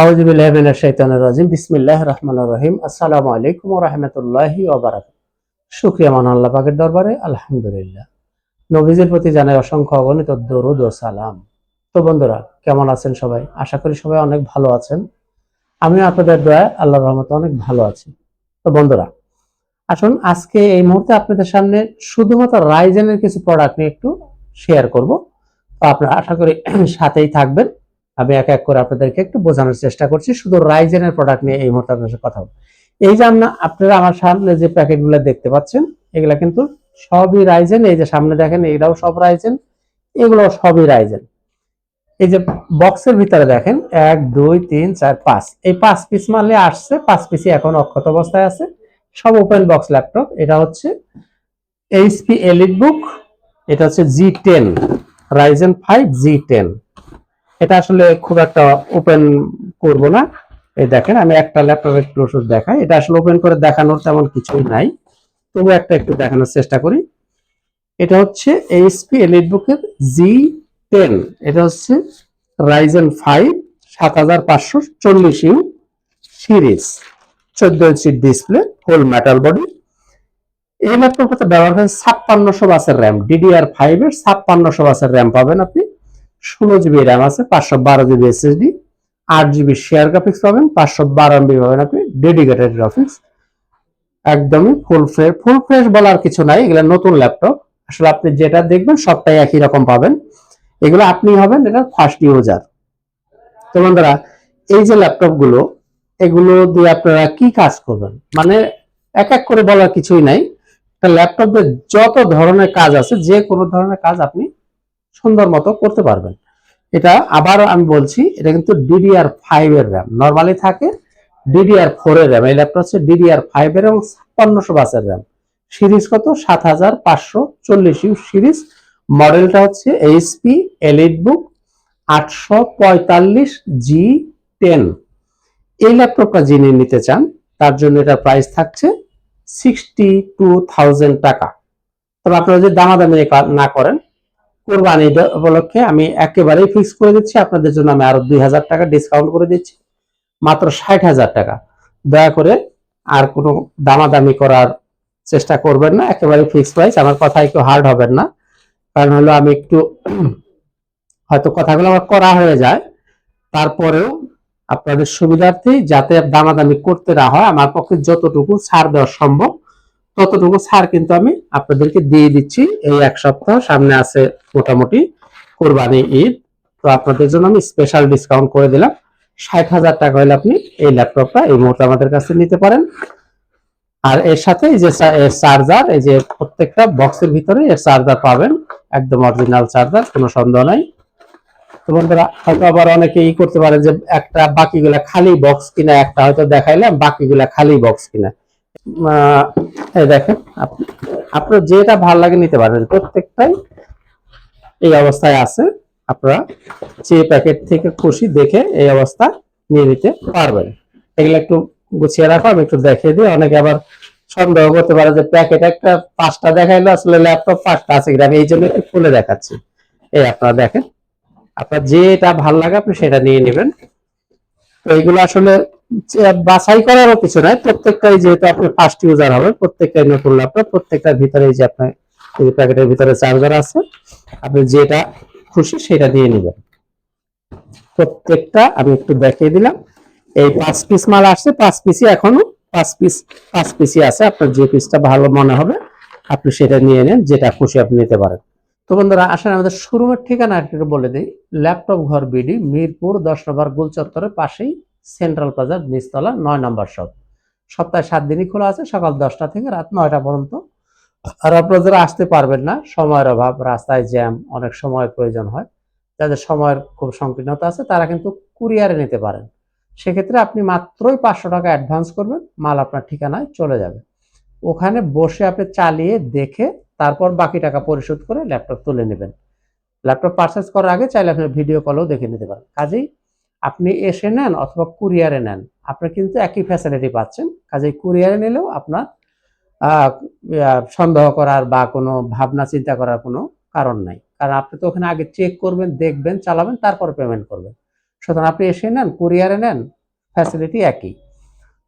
আউযুবিল্লাহি মিনাশ শাইতানির রাজিম। বিসমিল্লাহির রহমানির রহিম। আসসালামু আলাইকুম রাহমাতুল্লাহি ওয়া বারাকাতুহু। শুকরিয়া মান আল্লাহ পাকের দরবারে। আলহামদুলিল্লাহ। নবীজির প্রতি জানাই অসংখ্য অগণিত দরুদ ও সালাম। তো বন্ধুরা, কেমন আছেন সবাই? আশা করি সবাই অনেক ভালো আছেন। আমি আপনাদের দয়ায় আল্লাহর রহমতে অনেক ভালো আছি। তো বন্ধুরা, আসুন আজকে এই মুহূর্তে আপনাদের সামনে শুধুমাত্র রাইজেনের কিছু প্রোডাক্ট নিয়ে একটু শেয়ার করব। তো আপনারা আশা করি সাথেই থাকবেন। আমি এক এক করে আপনাদেরকে একটু বোঝানোর চেষ্টা করছি, শুধু রাইজেনের প্রোডাক্ট নিয়ে এই মুহূর্তে আপনার সাথে কথা এই যে আমরা, আপনারা আমার সামনে যে প্যাকেটগুলো দেখতে পাচ্ছেন, এগুলা কিন্তু সবই রাইজেন এই যে সামনে দেখেন এটাও সব রাইজেন এগুলো সবই রাইজেন এই যে বক্সের ভিতরে দেখেন, এক, দুই, তিন, চার, পাঁচ। এই পাঁচ পিস মারলে আসছে, পাঁচ পিসই এখন অক্ষত অবস্থায় আছে। সব ওপেন বক্স ল্যাপটপ এটা হচ্ছে এইচপি এলিট বুক এটা হচ্ছে G ten Ryzen five G ten এটা আসলে খুব একটা ওপেন করব না। এই দেখেন, আমি একটা ল্যাপটপের ওষুধ দেখাই। এটা আসলে ওপেন করে দেখানোর তেমন কিছুই নাই। তবু একটা একটু দেখানোর চেষ্টা করি। এটা হচ্ছে এইচপি এলিট বুকের জি টেন এটা হচ্ছে রাইজেন ফাইভ সাত হাজার পাঁচশো চল্লিশ ইউ সিরিজ। চোদ্দ inch display whole metal body এই ল্যাপটপটাতে ব্যবহার করেন ছাপ্পান্নশো বাসের র্যাম ডিডিআর ফাইভ এর ছাপ্পান্নশো বাসের র্যাম পাবেন আপনি। ষোলো জিবি র্যাম আছে, পাঁচশো বারো জিবি এসএসডি আট জিবি শেয়ার গ্রাফিক্স পাবেন, পাঁচশো বারো এমবি পাবেন আপনি ডেডিকেটেড গ্রাফিক্স একদমই ফুল ফ্রেশ ফুল ফ্রেশ বলার কিছু নাই, এগুলো নতুন ল্যাপটপ আসলে আপনি যেটা দেখবেন, সবটাই একই রকম পাবেন। এগুলো আপনি হবেন, এটা ফার্স্ট ইউজার তো বন্ধুরা, এই যে ল্যাপটপগুলো এগুলো দিয়ে আপনারা কি কাজ করবেন? মানে এক এক করে বলার কিছুই নাই। ল্যাপটপে যত ধরনের কাজ আছে, যে কোনো ধরনের কাজ আপনি সুন্দর মতো করতে পারবেন। এটা আবার আমি বলছি, এটা কিন্তু ডিডিআর ফাইভ এর র্যাম নর্মালি থাকে ডিডিআর ফোর এর র্যাম এই ল্যাপটপ হচ্ছে ডিডিআর ফাইভ এর এবং ছাপ্পান্নশো বাসের র্যাম সিরিজ কত? সাত হাজার পাঁচশো চল্লিশ ইউ সিরিজ মডেলটা হচ্ছে এইচপি এলিট বুক আটশো পঁয়তাল্লিশ জি টেন এই ল্যাপটপটা যিনি নিতে চান, তার জন্য এটা প্রাইস থাকছে সিক্সটি টু থাউজেন্ড টাকা। তবে আপনারা যদি দামাদামি না করেন কোরবানি উপলক্ষে আমি একেবারেই ফিক্স করে দিচ্ছি। আপনাদের জন্য আমি আরও দুই হাজার টাকা ডিসকাউন্ট করে দিচ্ছি। মাত্র ষাট হাজার টাকা। দয়া করে আর কোনো দামাদামি করার চেষ্টা করবেন না। একেবারে ফিক্স প্রাইস আমার কথায় কেউ হার্ড হবেন না। কারণ হলো আমি একটু হয়তো কথাগুলো আমার করা হয়ে যায়। তারপরেও আপনাদের সুবিধার্থে যাতে দামাদামি করতে না হয়, আমার পক্ষে যতটুকু ছাড় দেওয়া সম্ভব ততটুকু ছাড় কিন্তু আমি আপনাদেরকে দিয়ে দিচ্ছি। এই এক সপ্তাহ সামনে আছে মোটামুটি কোরবানি ঈদ। তো আপনাদের জন্য আমি স্পেশাল ডিসকাউন্ট করে দিলাম। ষাট হাজার টাকা হলে আপনি এই ল্যাপটপটা এই মুহূর্তে আমাদের কাছে নিতে পারেন। আর এর সাথে এই যে চার্জার, এই যে প্রত্যেকটা বক্সের ভিতরে এর চার্জার পাবেন। একদম অরিজিনাল চার্জার, কোনো সন্দেহ নাই। তো বন্ধুরা, হয়তো আবার অনেকে ই করতে পারে যে একটা বাকিগুলা খালি বক্স কিনা, একটা হয়তো দেখাইলাম, বাকিগুলা খালি বক্স কিনা। দেখেন আপনার যেটা ভালো লাগে নিতে পারেন প্রত্যেকটাই এই অবস্থায় আছে। আপনারা যে প্যাকেট থেকে খুশি দেখে এই অবস্থা নিয়ে নিতে পারবেন। এগুলো একটু গুছিয়ে রাখো, আমি একটু দেখিয়ে দিই। অনেকে আবার সন্দেহ করতে পারে যে প্যাকেট একটা পাঁচটা দেখাইলো, আসলে ল্যাপটপ পাঁচটা আছে কিনা? আমি এই জন্য একটু খুলে দেখাচ্ছি। এই আপনারা দেখেন, আপনার যেটা ভালো লাগে আপনি সেটা নিয়ে নেবেন। তো এইগুলো আসলে বাছাই করারও কিছু নাই। প্রত্যেকটাই যেহেতু আপনি ফার্স্ট ইউজার হবে, প্রত্যেকটাই নতুন ল্যাপটপ প্রত্যেকটার ভিতরে যে আপনার এই প্যাকেটের ভিতরে চার্জার আছে, আপনি যেটা খুশি সেটা নিয়ে নেবেন। প্রত্যেকটা আমি একটু দেখিয়ে দিলাম। এই পাঁচ পিস মাল আসছে, পাঁচ পিসই এখনও, পাঁচ পিস পাঁচ পিসই আছে। আপনার যে পিসটা ভালো মনে হবে, আপনি সেটা নিয়ে নেন, যেটা খুশি আপনি নিতে পারেন। তো বন্ধুরা আসলে আমাদের শোরুমের ঠিকানা একটু বলে দিই। ল্যাপটপ ঘর বিডি, মিরপুর, দশ নম্বর গোল চত্বরের পাশেই সেন্ট্রাল প্লাজার নিচতলা নয় নম্বর শপ সপ্তাহে সাত দিনই খোলা আছে, সকাল দশটা থেকে রাত নয়টা পর্যন্ত। আর আপনারা যারা আসতে পারবেন না, সময়ের অভাব, রাস্তায় জ্যাম, অনেক সময়ের প্রয়োজন হয়। যাদের সময়ের খুব সংকীর্ণতা আছে, তারা কিন্তু কুরিয়ারে নিতে পারেন। সেক্ষেত্রে আপনি মাত্রই পাঁচশো টাকা অ্যাডভান্স করবেন, মাল আপনার ঠিকানায় চলে যাবে। ওখানে বসে আপনি চালিয়ে দেখে তারপর বাকি টাকা পরিশোধ করে ল্যাপটপ তুলে নেবেন। ল্যাপটপ পারচেস করার আগে চাইলে আপনি ভিডিও কলও দেখে নিতে পারেন। কাজেই আপনি এসে নেন অথবা কুরিয়ারে নেন। আপনি কিন্তু একই ফ্যাসিলিটি পাচ্ছেন। কাজেই কুরিয়ারে নিলেও আপনার সন্দেহ করার বা কোনো ভাবনা, চিন্তা করার কোনো কারণ নাই। কারণ আপনি তো ওখানে আগে চেক করবেন, দেখবেন, চালাবেন, তারপর পেমেন্ট করবেন। সুতরাং আপনি এসে নেন, কুরিয়ারে নেন ফ্যাসিলিটি একই।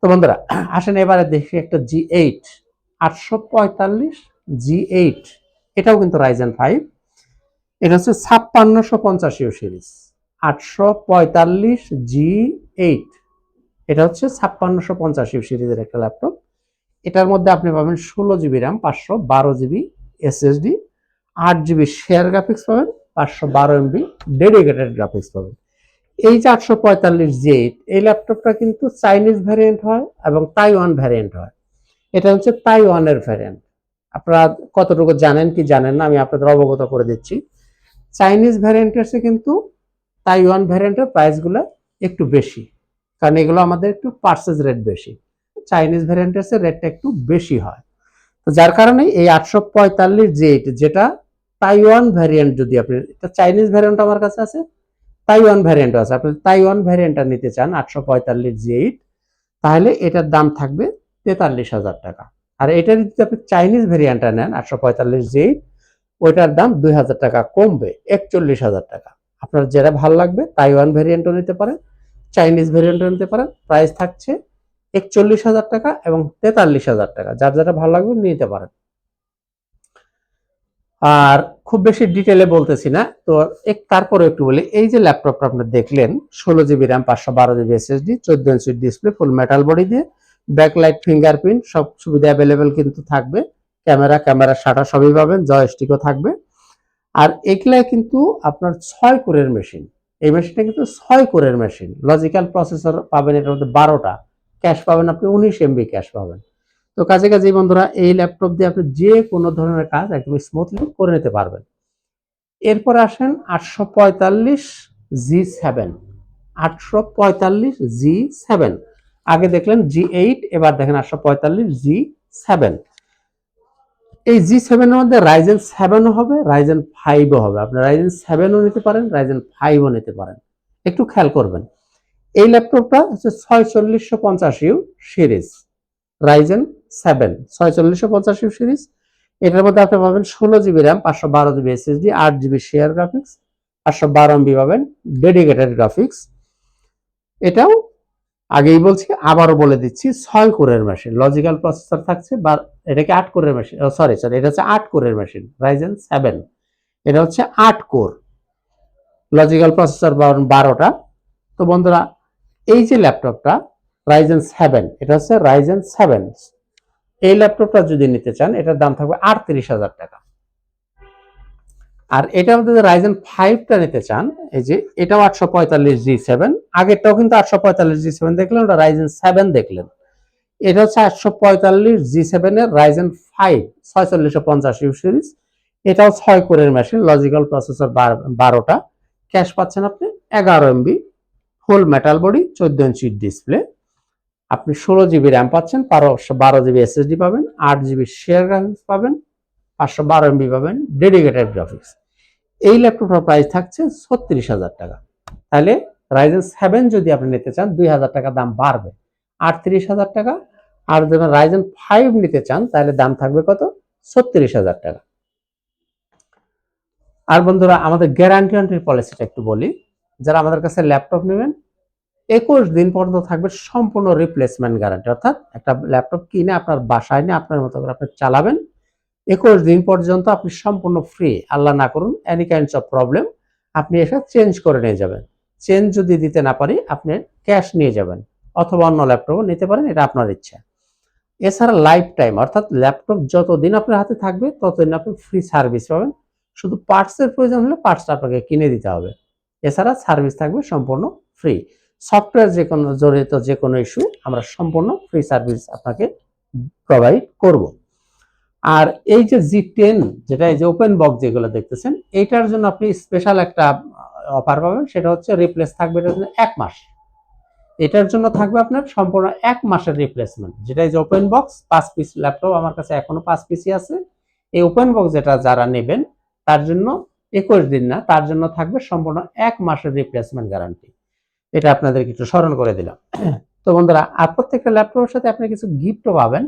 তো বন্ধুরা, আসেন এবারে দেখি একটা জি এইট আটশো পঁয়তাল্লিশ জি এইট এটাও কিন্তু রাইজেন ফাইভ এটা হচ্ছে ছাপ্পান্নশো পঞ্চাশিও সিরিজ। আটশো পঁয়তাল্লিশ জি এইট। এটা হচ্ছে ছাপ্পান্নশো পঞ্চাশিও সিরিজের একটা ল্যাপটপ। এটার মধ্যে আপনি পাবেন ষোলো জিবি র্যাম পাঁচশো বারো জিবি এসএসডি আট জিবি শেয়ার গ্রাফিক্স পাবেন, পাঁচশো বারো এমবি ডেডিকেটেড গ্রাফিক্স পাবেন। এই যে আটশো পঁয়তাল্লিশ জি এইট, এই ল্যাপটপটা কিন্তু চাইনিজ ভ্যারিয়েন্ট হয় এবং তাইওয়ান ভ্যারিয়েন্ট হয়। এটা হচ্ছে তাইওয়ানের ভ্যারিয়েন্ট আপনারা কতটুকু জানেন কি জানেন না, আমি আপনাদের অবগত করে দিচ্ছি। চাইনিজ ভ্যারিয়েন্টের চেয়ে কিন্তু তাইওয়ান ভ্যারিয়েন্টের প্রাইসগুলো একটু বেশি। কারণ এগুলো আমাদের একটু পার্সেস রেট বেশি। চাইনিজ ভ্যারিয়েন্টের চেয়ে রেটটা একটু বেশি হয়। তো যার কারণে এই আটশো পঁয়তাল্লিশ জি এইট যেটা তাইওয়ান ভ্যারিয়েন্ট যদি আপনি, এটা চাইনিজ ভ্যারিয়েন্ট আমার কাছে আছে তাইওয়ান ভ্যারিয়েন্ট আছে। আপনি তাইওয়ান ভ্যারিয়েন্টটা নিতে চান, আটশো পঁয়তাল্লিশ জি এইট তাহলে এটার দাম থাকবে তেতাল্লিশ হাজার টাকা। আর এটা যদি আপনি চাইনিজ ভ্যারিয়েন্টটা নেন, আটশো পঁয়তাল্লিশ জি এইট ওইটার দাম দুই হাজার টাকা কমবে, একচল্লিশ হাজার টাকা। আপনার যেটা ভালো লাগবে তাইওয়ান ভ্যারিয়েন্টও নিতে পারেন চাইনিজ ভ্যারিয়েন্টও নিতে পারেন প্রাইস থাকছে একচল্লিশ হাজার টাকা এবং তেতাল্লিশ হাজার টাকা। যার যেটা ভালো লাগবে নিতে পারেন। আর খুব বেশি ডিটেলে বলতেছি না, তো এক তারপরে একটু বলি, এই যে ল্যাপটপটা আপনি দেখলেন, ষোলো জিবি র্যাম পাঁচশো বারো জিবি এসএসডি চোদ্দ inch display full metal body দিয়ে ব্যাকলাইট ফিঙ্গারপ্রিন্ট সব সুবিধা অ্যাভেলেবেল কিন্তু থাকবে। ক্যামেরা ক্যামেরা শাটার সবই পাবেন জয়স্টিকও থাকবে। আর এগুলাই কিন্তু আপনার ছয় কোরের মেশিন এই মেশিনটা কিন্তু ছয় কোরের মেশিন লজিক্যাল প্রসেসর পাবেন এটার মধ্যে বারোটা। ক্যাশ পাবেন আপনি উনিশ এমবি ক্যাশ পাবেন। তো কাজে কাজে বন্ধুরা, এই ল্যাপটপ দিয়ে আপনি যে কোনো ধরনের কাজ একদম স্মুথলি করে নিতে পারবেন। এরপর আসেন আটশো পঁয়তাল্লিশ জি সেভেন আটশো পঁয়তাল্লিশ জি সেভেন আগে দেখলেন জি এইট এবার দেখেন আটশো পঁয়তাল্লিশ জি সেভেন এই জি সেভেনের মধ্যে রাইজেন সেভেনও হবে রাইজেন ফাইভও হবে। আপনি রাইজেন সেভেনও নিতে পারেন রাইজেন ফাইভও নিতে পারেন। একটু খেয়াল করবেন। এই ল্যাপটপটা হচ্ছে ছয়চল্লিশশো পঞ্চাশ ইউ সিরিজ রাইজেন সেভেন ছয়চল্লিশশো পঞ্চাশ ইউ সিরিজ। এটার মধ্যে আপনি পাবেন ষোলো জিবি র্যাম পাঁচশো বারো জিবি এসএসডি আট জিবি শেয়ার গ্রাফিক্স পাঁচশো বারো এমবি পাবেন ডেডিকেটেড গ্রাফিক্স এটাও আগেই বলছি, আবারও বলে দিচ্ছি, ছয় কোরের মেশিন লজিক্যাল প্রসেসর থাকছে, বা এটাকে আট কোরের মেশিন সরি সরি এটা হচ্ছে আট কোরের মেশিন রাইজেন সেভেন এটা হচ্ছে আট কোর। লজিক্যাল প্রসেসর বারোটা। তো বন্ধুরা, এই যে ল্যাপটপটা রাইজেন সেভেন এটা হচ্ছে রাইজেন সেভেন এই ল্যাপটপটা যদি নিতে চান, এটার দাম থাকবে আটত্রিশ হাজার টাকা। আর এটা যদি রাইজেন ফাইভটা নিতে চান, এই যে এটাও আটশো পঁয়তাল্লিশ জি সেভেন আগেরটাও কিন্তু আটশো পঁয়তাল্লিশ জি সেভেন দেখলেন, ওটা রাইজেন সেভেন দেখলেন। এটা হচ্ছে আটশো পঁয়তাল্লিশ জি সেভেনের রাইজেন ফাইভ ছয়চল্লিশশো পঞ্চাশ ইউ সিরিজ এটাও ছয় কোরের মেশিন লজিক্যাল প্রসেসর বারোটা। ক্যাশ পাচ্ছেন আপনি এগারো এমবি ফুল মেটাল বডি চোদ্দ ইঞ্চি ডিসপ্লে আপনি ষোলো জিবি র্যাম পাচ্ছেন পাঁচশো বারো জিবি এসএসডি পাবেন, আট জিবি শেয়ার গ্রাফিক্স পাবেন, পাঁচশো বারো এমবি পাবেন ডেডিকেটেড গ্রাফিক্স এই ল্যাপটপটার প্রাইস থাকছে ছত্রিশ হাজার টাকা। তাহলে রাইজেন সেভেন যদি আপনি নিতে চান, দুই হাজার টাকা দাম বাড়বে। আটত্রিশ হাজার টাকা আর যদি রাইজেন ফাইভ নিতে চান, তাহলে দাম থাকবে কত? ছত্রিশ হাজার টাকা। আর বন্ধুরা, আমাদের গ্যারান্টি ওয়ারেন্টির পলিসিটা একটু বলি। যারা আমাদের কাছে ল্যাপটপ নেবেন, একুশ দিন পর্যন্ত থাকবে সম্পূর্ণ রিপ্লেসমেন্ট গ্যারান্টি অর্থাৎ একটা ল্যাপটপ কিনে আপনার বাসায় নিয়ে আপনার মতো করে আপনি চালাবেন। একুশ দিন পর্যন্ত আপনি সম্পূর্ণ ফ্রি আল্লাহ না করুন এনি কাইন্ডস অফ প্রবলেম আপনি এসে চেঞ্জ করে নিয়ে যাবেন। চেঞ্জ যদি দিতে না পারি, আপনি ক্যাশ নিয়ে যাবেন, অথবা অন্য ল্যাপটপও নিতে পারেন, এটা আপনার ইচ্ছা। এছাড়া লাইফ টাইম অর্থাৎ ল্যাপটপ যতদিন আপনার হাতে থাকবে, ততদিন আপনি ফ্রি সার্ভিস পাবেন। শুধু পার্টসের প্রয়োজন হলে পার্টসটা আপনাকে কিনে দিতে হবে। এছাড়া সার্ভিস থাকবে সম্পূর্ণ ফ্রি সফটওয়্যার যে কোনো, জড়িত যে কোনো ইস্যু আমরা সম্পূর্ণ ফ্রি সার্ভিস আপনাকে প্রোভাইড করব। আর এই যে জি টেন যেটা এই যে ওপেন বক্স যেগুলো দেখতেছেন এইটার জন্য আপনি স্পেশাল একটা অফার পাবেন। সেটা হচ্ছে রিপ্লেস থাকবে, এটার জন্য এক মাস। এটার জন্য থাকবে আপনার সম্পূর্ণ এক মাসের রিপ্লেসমেন্ট যেটা যে ওপেন বক্স পাঁচ পিস ল্যাপটপ আমার কাছে এখনও পাঁচ পিসই আছে। এই ওপেন বক্স যেটা যারা নেবেন, তার জন্য একুশ দিন না, তার জন্য থাকবে সম্পূর্ণ এক মাসের রিপ্লেসমেন্ট গ্যারান্টি এটা আপনাদেরকে একটু স্মরণ করে দিলাম। তো বন্ধুরা, আর প্রত্যেকটা ল্যাপটপের সাথে আপনি কিছু গিফটও পাবেন।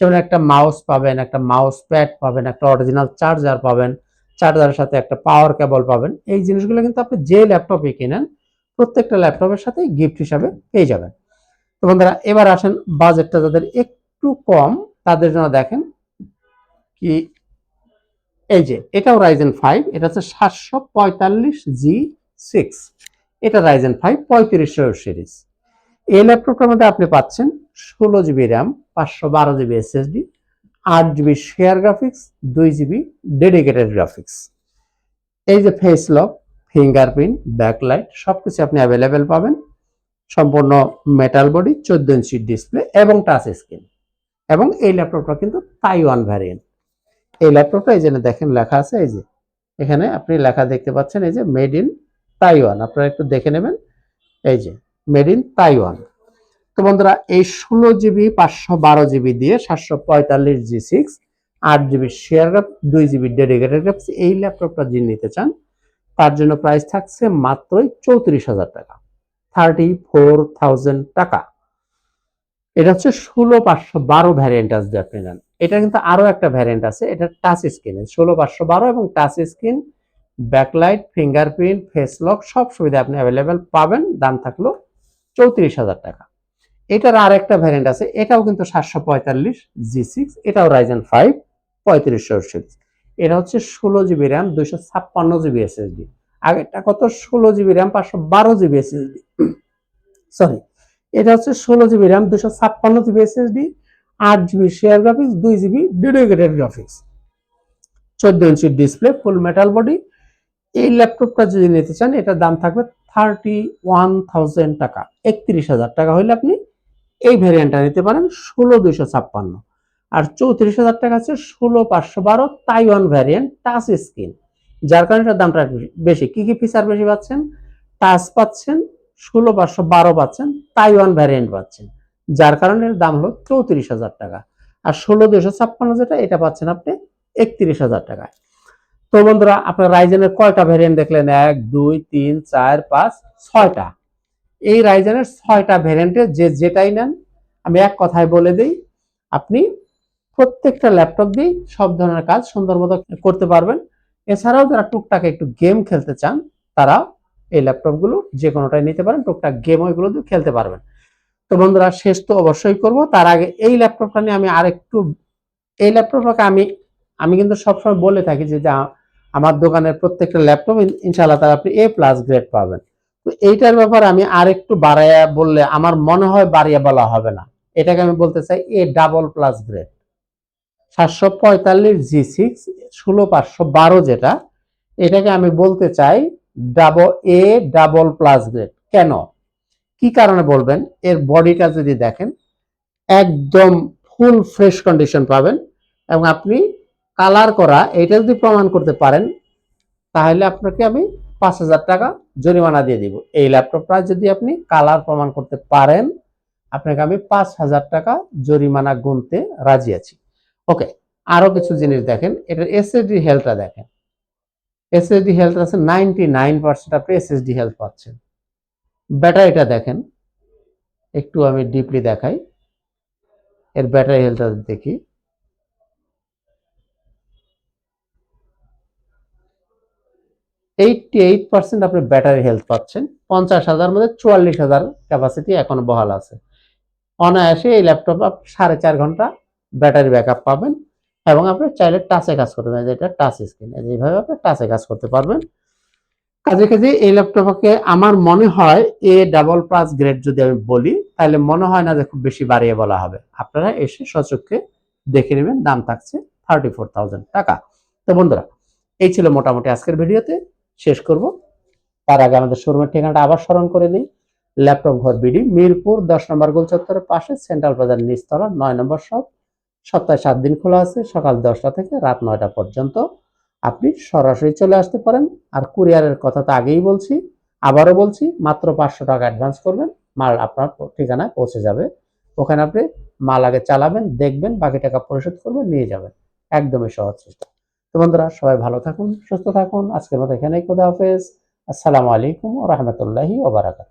যেমন একটা মাউস পাবেন, একটা মাউস প্যাড পাবেন, একটা অরিজিনাল চার্জার পাবেন চার্জারের সাথে একটা পাওয়ার কেবল পাবেন। এই জিনিসগুলো কিন্তু আপনি যে ল্যাপটপে কিনেন প্রত্যেকটা ল্যাপটপের সাথে গিফট হিসাবে পেয়ে যাবেন। তো বন্ধুরা, এবার আসেন বাজেটটা যাদের একটু কম, তাদের জন্য দেখেন কি, এই যে, এটাও রাইজেন ফাইভ এটা হচ্ছে সাতশো পঁয়তাল্লিশ জি সিক্স এটা রাইজেন ফাইভ পঁয়ত্রিশশো সিরিজ এই ল্যাপটপটার মধ্যে আপনি পাচ্ছেন ষোলো জিবি র্যাম পাঁচশো বারো জিবি এসএসডি আট জিবি শেয়ার গ্রাফিক্স দুই জিবি ডেডিকেটেড গ্রাফিক্স এই যে ফেস লক ফিঙ্গারপ্রিন্ট ব্যাকলাইট সবকিছু আপনি অ্যাভেলেবেল পাবেন। সম্পূর্ণ মেটাল বডি চোদ্দ ইঞ্চি ডিসপ্লে এবং টাচ স্ক্রিন এবং এই ল্যাপটপটা কিন্তু তাইওয়ান ভ্যারিয়েন্ট এই ল্যাপটপটা এই যে দেখেন, লেখা আছে এই যে। এখানে আপনি লেখা দেখতে পাচ্ছেন এই যে মেড ইন তাইওয়ান আপনারা একটু দেখে নেবেন। এই যে মেড ইন তাইওয়ান তো বন্ধুরা, এই ষোলো জিবি, পাঁচশো বারো জিবি দিয়ে সাতশো পঁয়তাল্লিশ জি সিক্স, আট জিবি শেয়ার গ্রাফ দুই জিবি ডেডিকেটেড গ্রাফিক্স এই ল্যাপটপটা যিনি নিতে চান তার জন্য প্রাইস থাকছে মাত্রই চৌত্রিশ হাজার টাকা। থার্টি ফোর থাউজেন্ড টাকা। এটা হচ্ছে ষোলো পাঁচশো বারো ভ্যারিয়েন্ট আসবে আপনি নেন। এটা কিন্তু আরও একটা ভ্যারিয়েন্ট আছে, এটা টাচ স্ক্রিনে ষোলো পাঁচশো বারো এবং touch screen backlight fingerprint face lock সব সুবিধা আপনি অ্যাভেলেবেল পাবেন। দাম থাকল চৌত্রিশ হাজার টাকা। এটার আর একটা ভ্যারিয়েন্ট আছে, এটাও কিন্তু সাতশো পঁয়তাল্লিশ জি সিক্স এটাও রাইজেন ফাইভ পঁয়ত্রিশশো সিক্স এটা হচ্ছে ষোলো জিবি র্যাম দুইশো ছাপ্পান্ন জিবি এসএসডি আগেরটা কত? ষোলো জিবি র্যাম পাঁচশো বারো জিবি এসএসডি সরি এটা হচ্ছে ষোলো জিবি র্যাম দুশো ছাপ্পান্ন জিবি এসএসডি আট জিবি শেয়ার গ্রাফিক্স দুই জিবি ডেডিকেটেড গ্রাফিক্স চোদ্দ inch display full metal body এই ল্যাপটপটা যদি নিতে চান, এটার দাম থাকবে থার্টি ওয়ান থাউজেন্ড টাকা। একত্রিশ হাজার টাকা হলে আপনি এই ভ্যারিয়েন্টটা নিতে পারেন, ষোলো দুইশো ছাপ্পান্ন। আর চৌত্রিশ হাজার টাকা আছে ষোলো পাঁচশো বারো তাইওয়ান ভ্যারিয়েন্ট টাচ স্ক্রিন। যার কারণে এটার দামটা বেশি। কি কি ফিচার বেশি পাচ্ছেন? টাচ পাচ্ছেন, ষোলো পাঁচশো বারো পাচ্ছেন, তাইওয়ান ভ্যারিয়েন্ট পাচ্ছেন। যার কারণে এর দাম হলো চৌত্রিশ হাজার টাকা। আর ষোলো দুশো ছাপ্পান্ন যেটা, এটা পাচ্ছেন আপনি একত্রিশ হাজার টাকায়। তো বন্ধুরা, আপনার রাইজেনের কয়টা ভ্যারিয়েন্ট দেখলেন? এক, দুই, তিন, চার, পাঁচ, ছয়টা। এই রাইজেনের ছয়টা ভ্যারিয়েন্টের যে যেটাই নেন, আমি এক কথায় বলে দিই, আপনি প্রত্যেকটা ল্যাপটপ দিয়েই সব ধরনের কাজ সুন্দর মতো করতে পারবেন। এছাড়াও যারা টুকটাক একটু গেম খেলতে চান তারা এই ল্যাপটপগুলো যে কোনোটাই নিতে পারেন, টুকটাক গেম ওইগুলো দিয়ে খেলতে পারবেন। তো বন্ধুরা, শেষ তো অবশ্যই করব। তার আগে এই ল্যাপটপটা নিয়ে আমি আরেকটু, এই ল্যাপটপটাকে আমি আমি কিন্তু সবসময় বলে থাকি যে আমার দোকানের প্রত্যেকটা ল্যাপটপ ইনশাআল্লাহ তারা আপনি এ প্লাস গ্রেড পাবেন। তো এইটার ব্যাপারে আমি আরেকটু বাড়াইয়া বললে আমার মনে হয় বাড়িয়ে বলা হবে না। এটাকে আমি বলতে চাই এ ডাবল প্লাস গ্রেড সাতশো পঁয়তাল্লিশ জি সিক্স ষোলো পাঁচশো বারো যেটা, এটাকে আমি বলতে চাই double A double plus grade কেন? কি কারণে বলবেন? এর বডিটা যদি দেখেন, একদম ফুল ফ্রেশ কন্ডিশন পাবেন এবং আপনি কালার করা, এটা যদি প্রমাণ করতে পারেন, তাহলে আপনাকে আমি পাঁচ হাজার টাকা জরিমানা দিয়ে দিব। এই ল্যাপটপটা যদি আপনি কালার প্রমাণ করতে পারেন, আপনাকে আমি পাঁচ হাজার টাকা জরিমানা গুনতে রাজি আছি। ওকে আরও কিছু জিনিস দেখেন এটার এসএসডি হেলথটা দেখেন। এসএসডি হেলথ আছে নাইনটি নাইন পার্সেন্ট আপনি এসএসডি হেলথ পাচ্ছেন। ব্যাটারিটা দেখেন, একটু আমি ডিপলি দেখাই। এর ব্যাটারি হেলথটা দেখি। এইটটি এইট পার্সেন্ট আপনি ব্যাটারি হেলথ পাচ্ছেন, পঞ্চাশ হাজার মধ্যে চুয়াল্লিশ হাজার ক্যাপাসিটি এখনও বহাল আছে। অনায়াসে এই ল্যাপটপ সাড়ে চার ঘণ্টা ব্যাটারি ব্যাকআপ পাবেন এবং আপনি চাইলে টাচে কাজ করতে পারেন যেটা টাচ স্ক্রিন এইভাবে আপনি টাচে কাজ করতে পারবেন। কাজে কাজে এই ল্যাপটপকে আমার মনে হয় এ ডাবল প্লাস গ্রেড যদি আমি বলি, তাহলে মনে হয় না যে খুব বেশি বাড়িয়ে বলা হবে। আপনারা এসে সচক্ষে দেখে নেবেন, দাম থাকছে থার্টি ফোর থাউজেন্ড টাকা। তো বন্ধুরা, এই ছিল মোটামুটি আজকের ভিডিওতে। শেষ করব। তার আগে আমাদের শোরুমের ঠিকানাটা আবার স্মরণ করে নিই। ল্যাপটপ ঘর বিডি, মিরপুর, দশ নম্বর গোল চত্বরের পাশে সেন্ট্রাল বাজার নিচতলা, নয় নম্বর শপ সপ্তাহে সাত দিন খোলা আছে, সকাল দশটা থেকে রাত নয়টা পর্যন্ত। আপনি সরাসরি চলে আসতে পারেন। আর কুরিয়ারের কথা তো আগেই বলছি, আবারও বলছি, মাত্র পাঁচশো টাকা অ্যাডভান্স করবেন, মাল আপনার ঠিকানায় পৌঁছে যাবে। ওখানে আপনি মাল আগে চালাবেন, দেখবেন, বাকি টাকা পরিশোধ করবেন, নিয়ে যাবেন। একদমই সহজ চেষ্টা তো বন্ধুরা, সবাই ভালো থাকুন, সুস্থ থাকুন। আজকের মতো এখানেই খোদা হাফেজ। আসসালামু আলাইকুম রহমতুল্লাহি ওবারাকাত